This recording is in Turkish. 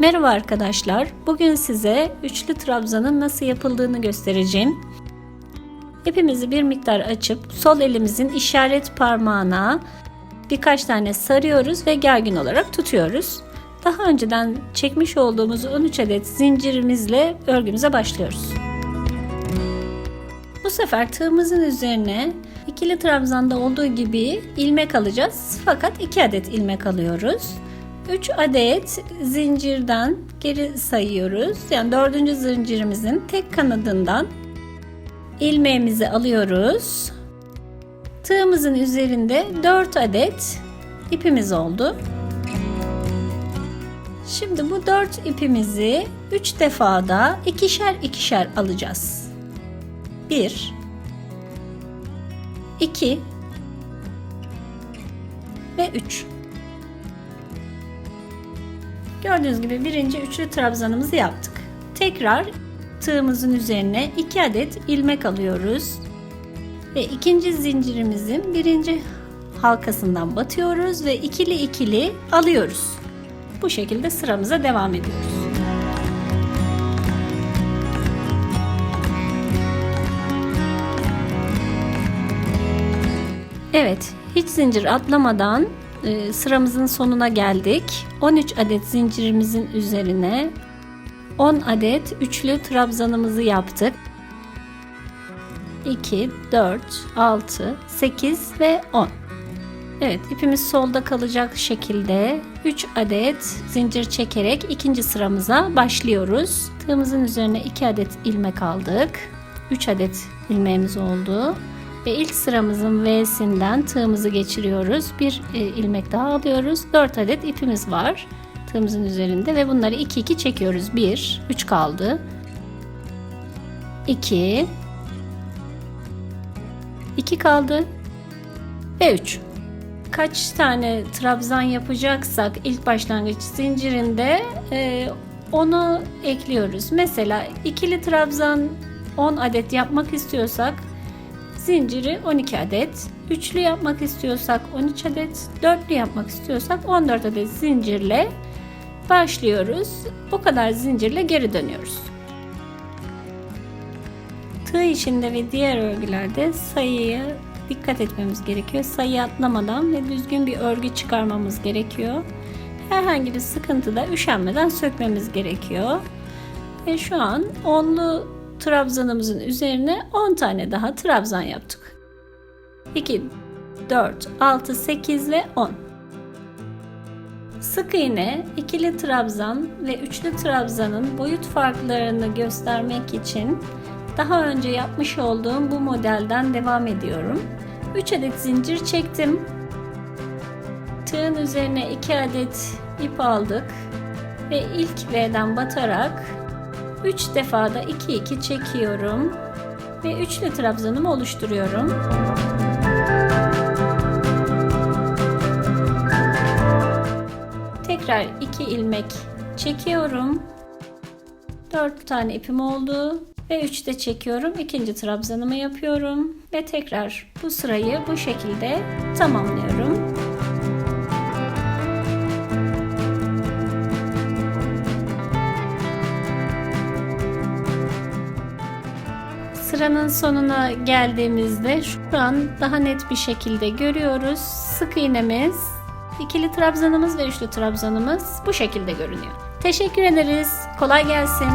Merhaba arkadaşlar. Bugün size üçlü trabzanın nasıl yapıldığını göstereceğim. İpimizi bir miktar açıp sol elimizin işaret parmağına birkaç tane sarıyoruz ve gergin olarak tutuyoruz. Daha önceden çekmiş olduğumuz 13 adet zincirimizle örgümüze başlıyoruz. Bu sefer tığımızın üzerine ikili trabzanda olduğu gibi ilmek alacağız. Fakat 2 adet ilmek alıyoruz. 3 adet zincirden geri sayıyoruz. Yani dördüncü zincirimizin tek kanadından ilmeğimizi alıyoruz. Tığımızın üzerinde 4 adet ipimiz oldu. Şimdi bu 4 ipimizi 3 defada ikişer ikişer alacağız. 1 2 ve 3 Gördüğünüz gibi birinci üçlü trabzanımızı yaptık. Tekrar tığımızın üzerine 2 adet ilmek alıyoruz. Ve ikinci zincirimizin birinci halkasından batıyoruz ve ikili ikili alıyoruz. Bu şekilde sıramıza devam ediyoruz. Evet, hiç zincir atlamadan e, sıramızın sonuna geldik. 13 adet zincirimizin üzerine 10 adet üçlü trabzanımızı yaptık. 2, 4, 6, 8 ve 10. Evet ipimiz solda kalacak şekilde 3 adet zincir çekerek ikinci sıramıza başlıyoruz. Tığımızın üzerine 2 adet ilmek aldık. 3 adet ilmeğimiz oldu. Ve ilk sıramızın V'sinden tığımızı geçiriyoruz. Bir e, ilmek daha alıyoruz. 4 adet ipimiz var tığımızın üzerinde ve bunları 2 2 çekiyoruz. 1 3 kaldı. 2 2 kaldı ve 3. Kaç tane trabzan yapacaksak ilk başlangıç zincirinde e, onu ekliyoruz. Mesela ikili trabzan 10 adet yapmak istiyorsak zinciri 12 adet. Üçlü yapmak istiyorsak 13 adet. Dörtlü yapmak istiyorsak 14 adet zincirle başlıyoruz. O kadar zincirle geri dönüyoruz. Tığ işinde ve diğer örgülerde sayıya dikkat etmemiz gerekiyor. Sayı atlamadan ve düzgün bir örgü çıkarmamız gerekiyor. Herhangi bir sıkıntıda üşenmeden sökmemiz gerekiyor. Ve şu an onlu trabzanımızın üzerine 10 tane daha trabzan yaptık. 2, 4, 6, 8 ve 10. Sık iğne, ikili trabzan ve üçlü trabzanın boyut farklarını göstermek için daha önce yapmış olduğum bu modelden devam ediyorum. 3 adet zincir çektim. Tığın üzerine 2 adet ip aldık ve ilk V'den batarak 3 defada 2 2 çekiyorum ve üçlü trabzanımı oluşturuyorum. Tekrar 2 ilmek çekiyorum. 4 tane ipim oldu ve 3 de çekiyorum. İkinci trabzanımı yapıyorum ve tekrar bu sırayı bu şekilde tamamlıyorum. Sıranın sonuna geldiğimizde şu an daha net bir şekilde görüyoruz. Sık iğnemiz, ikili trabzanımız ve üçlü trabzanımız bu şekilde görünüyor. Teşekkür ederiz. Kolay gelsin.